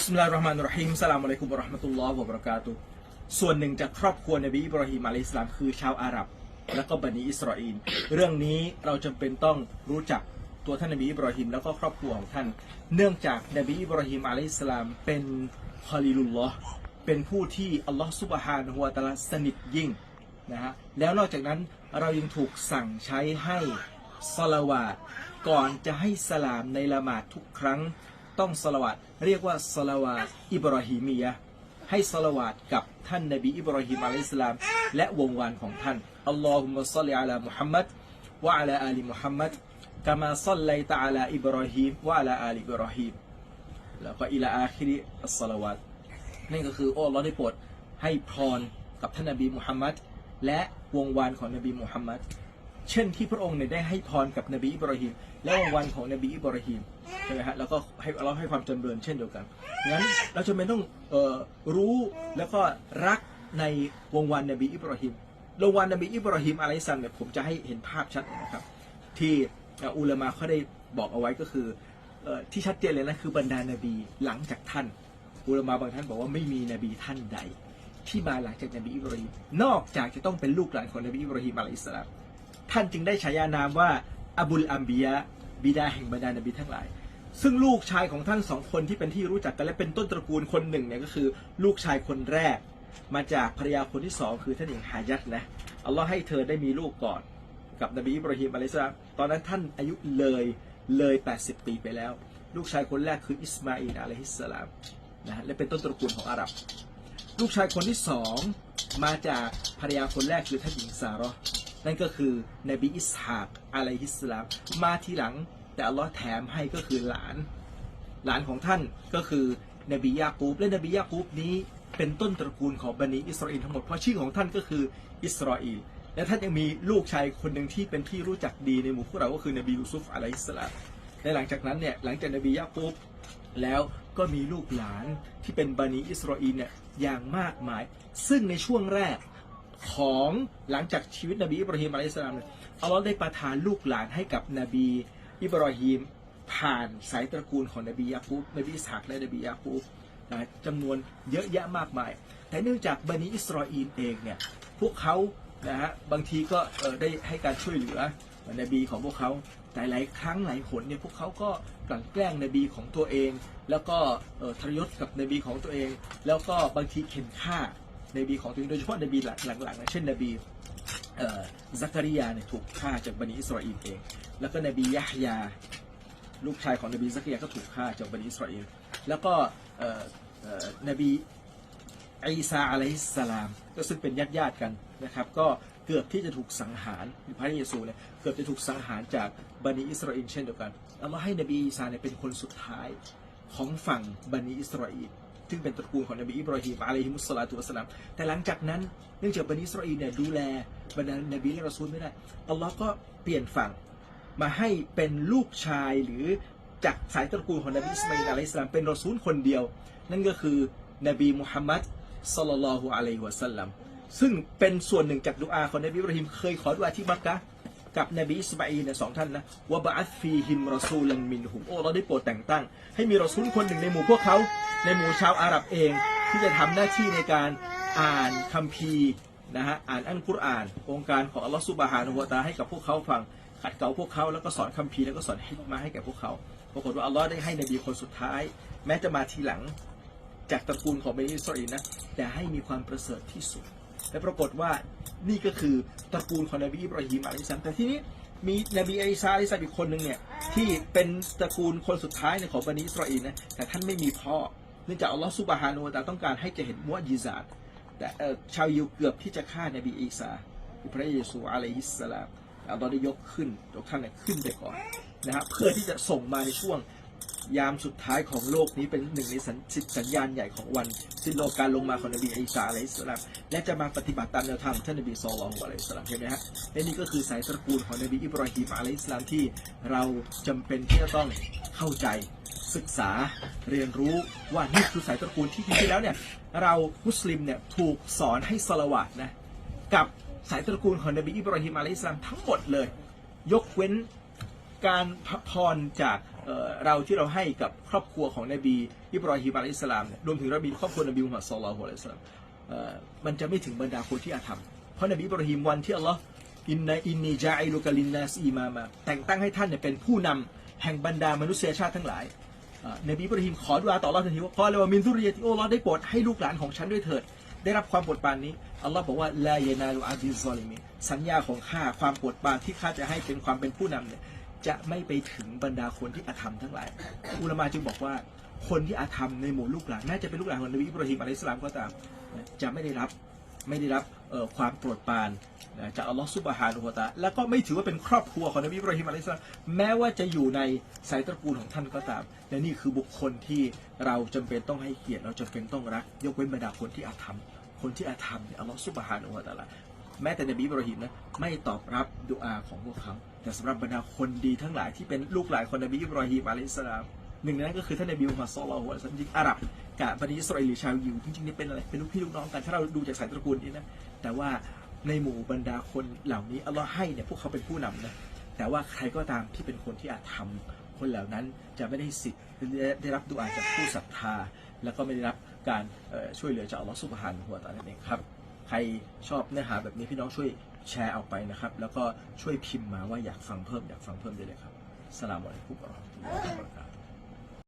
บิสมิลลาฮิรเราะห์มานิรเราะฮีมสลามอะลัยกุมวะเราะห์มะตุลลอฮ์วะบะเราะกาตุส่วนหนึ่งจากครอบครัวนบีอิบราฮิมอะลัยฮิสลามคือชาวอาหรับ และก็บันิอิสราเอลเรื่องนี้เราจำเป็นต้องรู้จักตัวท่านนบีอิบราฮิมแล้วก็ครอบครัวของท่าน เนื่องจากนบีอิบราฮิมอะลัยฮิสลามเป็นคอลิลุลลอฮ์เป็นผู้ที่อัลลอฮ์ซุบฮานะฮูวะตะลาสนิทยิ่งนะฮะแล้วนอกจากนั้นเรายังถูกสั่งใช้ให้สลาวาก่อนจะให้สลามในละหมาดทุกครั้ง ต้องสลาวาตเรียกว่าสลาวาตอิบราฮิมียะให้สลาวาตกับท่านนบีอิบราฮิมอะลัยฮิสสลาม และวงวานของท่านอัลลอฮุมะซัลลิอะลามุฮัมมัดวะอะลาอาลีมุฮัมมัดกามาซัลลัยตะอะลาอิบราฮิมวะอะลาอาลีอิบราฮิมแล้วก็อิลาอาคิริอัสสลาวาตนั่นก็คือโอ้เราได้โปรดให้พรกับท่านนบีมุฮัมมัดและวงวานของนบีมุฮัมมัด เช่นที่พระองค์เนี่ยได้ให้พรกับนบีอิบราฮิมและวงวันของนบีอิบราฮิมใช่ไหมฮะแล้วก็ให้เราให้ความจำเริญเช่นเดียวกันงั้นเราจะเป็นต้องออรู้แล้วก็รักในวงวันนบีอิบราฮิมวงวันนบีอิบราฮิมอะลัยฮิสสลามเนี่ยผมจะให้เห็นภาพชัดนะครับ ที่อุลามะเขาได้บอกเอาไว้ก็คืออที่ชัดเจนเลยนะคือบรรดานบีหลังจากท่าน อุลามะบางท่านบอกว่าไม่มีนบีท่านใด ที่มาหลังจากนบีอิบราฮิมนอกจากจะต้องเป็นลูกหลานของนบีอิบราฮิมอะลัยฮิสสลาม ท่านจึงได้ฉายานามว่าอบุลอัมบียะบิดาแห่งบรรดานบีทั้งหลาย ซึ่งลูกชายของท่านสองคนที่เป็นที่รู้จักกันและเป็นต้นตระกูลคนหนึ่งเนี่ยก็คือ ลูกชายคนแรก มาจากภรรยาคนที่สองคือท่านหญิงฮายัดนะอัลลอฮ์ให้เธอได้มีลูกก่อน กับนบีอิบราฮิมอะลัยฮิสสลามตอนนั้นท่านอายุเลยเลย 80 ปีไปแล้ว ลูกชายคนแรกคืออิสมาอิลอะลัยฮิสสลามนะและเป็นต้นตระกูลของอาหรับ ลูกชายคนที่สองมาจากภรรยาคนแรกคือท่านหญิงซาร์ นั่นก็คือนบีอิสฮากอะลัยฮิสลามมาทีหลัง แต่อัลลอฮ์แถมให้ก็คือหลาน หลานของท่านก็คือนบียากูบและนบียากูบนี้เป็นต้นตระกูลของบันิอิสราเอลทั้งหมดเพราะชื่อของท่านก็คืออิสราเอลและท่านยังมีลูกชายคนหนึ่งที่เป็นที่รู้จักดีในหมู่พวกเราก็คือนบียูซุฟอะลัยฮิสสลามและหลังจากนั้นเนี่ยหลังจากนบียากูบแล้วก็มีลูกหลานที่เป็นบันิอิสราเอลเนี่ยอย่างมากมาย ซึ่งในช่วงแรก ของหลังจากชีวิตนบีอิบราฮิมอะลัยฮิสลามเนี่ยอัลลอฮ์ได้ประทานลูกหลานให้กับนบีอิบราฮิมผ่านสายตระกูลของนบียาคูบนบีอิสฮากและนบียาคูบนะจำนวนเยอะแยะมากมาย แต่เนื่องจากบันิอิสราเอลเองเนี่ยพวกเขานะฮะบางทีก็ได้ให้การช่วยเหลือนบีของพวกเขาแต่หลายครั้งหลายหนเนี่ยพวกเขาก็กลั่นแกล้งนบีของตัวเอง แล้วก็ทรยศกับนบีของตัวเอง แล้วก็บางทีเข็นฆ่า นบีของตัวเองโดยเฉพาะนบีหลังๆนะเช่นนบีซักริยาเนี่ยถูกฆ่าจากบันิอิสราเอลเอง แล้วก็นบียะฮยา ลูกชายของนบีซักริยาก็ถูกฆ่าจากบันิอิสราเอล แล้วก็นบีอีซาอะลัยฮิสสลาม ก็ซึ่งเป็นญาติญาติกันนะครับ ก็เกือบที่จะถูกสังหารพระเยซูเนี่ยเกือบจะถูกสังหารจากบันิอิสราเอลเช่นเดียวกันอัลลอฮ์ให้นบีอีซาเนี่ยเป็นคนสุดท้ายของฝั่งบันิอิสราเอล ซึ่งเป็นตระกูลของนบีอิบราฮิมอะลัยฮิมุสลาตุวะสลามแต่หลังจากนั้นเนื่องจากบันิอิสราอลเนี่ยดูแลบรรดานบีและรอซูลไม่ได้อัลลอฮ์ก็เปลี่ยนฝั่งมาให้เป็นลูกชายหรือจากสายตระกูลของนบีอิสมาอิลอะลัยฮิสสลามเป็นรอซูลคนเดียว นั่นก็คือนบีมุฮัมมัดสัลลัลลอฮุอะลัยฮิวะสัลลัมซึ่งเป็นส่วนหนึ่งจากดุอาของนบีอิบราฮิมเคยขอดุอาที่มักกะ กับนบีอิสมาอีลเนี่สองท่านนะวะบะอัตฟีฮิมรอซูลันมินฮุมโอ้เราได้โปรดแต่งตั้ง ให้มีรอซูลคนหนึ่งในหมู่พวกเขา ในหมู่ชาวอาหรับเอง ที่จะทำหน้าที่ในการอ่านคัมภีร์นะฮะอ่านอัลกุรอาน องค์การของอัลลอฮฺซุบฮานะฮูวะตาให้กับพวกเขาฟังขัดเกลาพวกเขาแล้วก็สอนคัมภีร์แล้วก็สอนฮิกมาให้แก่พวกเขาปรากฏว่าอัลลอฮ์ได้ให้นบีคนสุดท้าย แม้จะมาทีหลัง จากตระกูลของเบนิอิสราเอลนะแต่ให้มีความประเสริฐที่สุด และปรากฏว่านี่ก็คือตระกูลของนบีอิบราฮิมอะลัยฮิสสลามแต่ทีนี้มีนบีอีซาอิสาอีกคนหนึ่งเนี่ยที่เป็นตระกูลคนสุดท้ายในของเบนิอิสราเอลนะแต่ท่านไม่มีพ่อ เนื่องจากอัลลอฮ์ซุบฮานูตะอาต้องการให้จะเห็นมุอญิซาตแต่ชาวยิวเกือบที่จะฆ่านบีอีสาพระเยซูอะลัยฮิสสลามอัลลอฮ์ได้ยกขึ้นยกท่านขึ้นไปก่อนนะฮะเพื่อที่จะส่งมาในช่วง ยามสุดท้ายของโลกนี้เป็นหนึ่งในสัญสัญญาณใหญ่ของวันสิ้นโลกการลงมาของนบีอีสาอะลัยฮิสลามและจะมาปฏิบัติตามแนวทางของท่านนบีซอลลอฮุอะลัยฮิสลามเห็นไหมฮะและนี่ก็คือสายตระกูลของนบีอิบราฮิมอะลัยฮิสลามที่เราจำเป็นที่จะต้องเข้าใจศึกษาเรียนรู้ว่านี่คือสายตระกูลที่จริงๆแล้วเนี่ยเรามุสลิมเนี่ยถูกสอนให้สละวาดนะกับสายตระกูลของนบีอิบราฮิมอะลัยฮิสลามทั้งหมดเลย ยกเว้นการพรจาก เราที่เราให้กับครอบครัวของนบีอิบรอฮิมอะลัยฮิสลามเนี่ยรวมถึงนบีครอบครัวนบีมุฮัมมัดศ็อลลัลฮุอะลัยฮิวะซัลลัมมันจะไม่ถึงบรรดาคนที่อาธรรมเพราะนบีอิบรอฮิมวันที่อัลลอฮ์อินนอินนีจาอิลุกะลินนาสอีมามาแต่งตั้งให้ท่านเนี่ยเป็นผู้นำแห่งบรรดามนุษยชาติทั้งหลายนบีอิบรอฮิมขอดุอาต่ออัลลอฮ์ทันทีว่าขอเลยว่ามินซุริยะติโอ้ลอได้โปรดให้ลูกหลานของฉันด้วยเถิด ได้รับความโปรดปรานนี้อัลลอฮ์บอกว่าลาเยนาลูอาซิซอลิมีสัญญาของข้าความโปรดปรานที่ข้าจะให้เป็นความเป็นผู้นำเนี่ย จะไม่ไปถึงบรรดาคนที่อาธรรมทั้งหลาย อุลมาจึงบอกว่าคนที่อาธรรมในหมู่ลูกหลานน่าจะเป็นลูกหลานของนบีอิบราฮิมอะลัยสลามก็ตามจะไม่ได้รับไม่ได้รับความโปรดปรานนะจากอัลลอฮ์ซุบฮานุฮวะตะอาแล้วก็ไม่ถือว่าเป็นครอบครัวของนบีอิบราฮิมอะลัยสลามแม้ว่าจะอยู่ในสายตระกูลของท่านก็ตาม และนี่คือบุคคลที่เราจำเป็นต้องให้เกียรติเราจำเป็นต้องรัก ยกเว้นบรรดาคนที่อาธรรมคนที่อาธรรมเนี่ยอัลลอฮ์ซุบฮานุฮะตะอาลา แม้แต่นบีบราฮิมนะไม่ตอบรับดุอาของพวกเขา แต่สำหรับบรรดาคนดีทั้งหลายที่เป็นลูกหลานของนบีบราฮิมอะลัยฮิสลามหนึ่งในนั้นก็คือท่านนบีมุฮัมมัดศ็อลลัลลอฮุอะลัยฮิวะซัลลัมจริงอาหรับกับบันิอิสราเอลหรือชาวยิวจริงๆนี่เป็นอะไรเป็นลูกพี่ลูกน้องกันถ้าเราดูจากสายตระกูลนี้นะแต่ว่าในหมู่บรรดาคนเหล่านี้อัลลอฮ์ให้เนี่ยพวกเขาเป็นผู้นำนะแต่ว่าใครก็ตามที่เป็นคนที่อาจทำคนเหล่านั้นจะไม่ได้สิทธิ์ได้รับดุอาจากผู้ศรัทธา แล้วก็ไม่ได้รับการช่วยเหลือจากอัลลอฮ์ซุบฮานะฮูวตานั่นเองครับ ใครชอบเนื้อหาแบบนี้พี่น้องช่วยแชร์ออกไปนะครับ แล้วก็ช่วยพิมพ์มาว่าอยากฟังเพิ่มอยากฟังเพิ่มได้เลยครับสลามอะลัยกุมวะเราะห์มะตุลลอฮิวะบะเราะกาตุ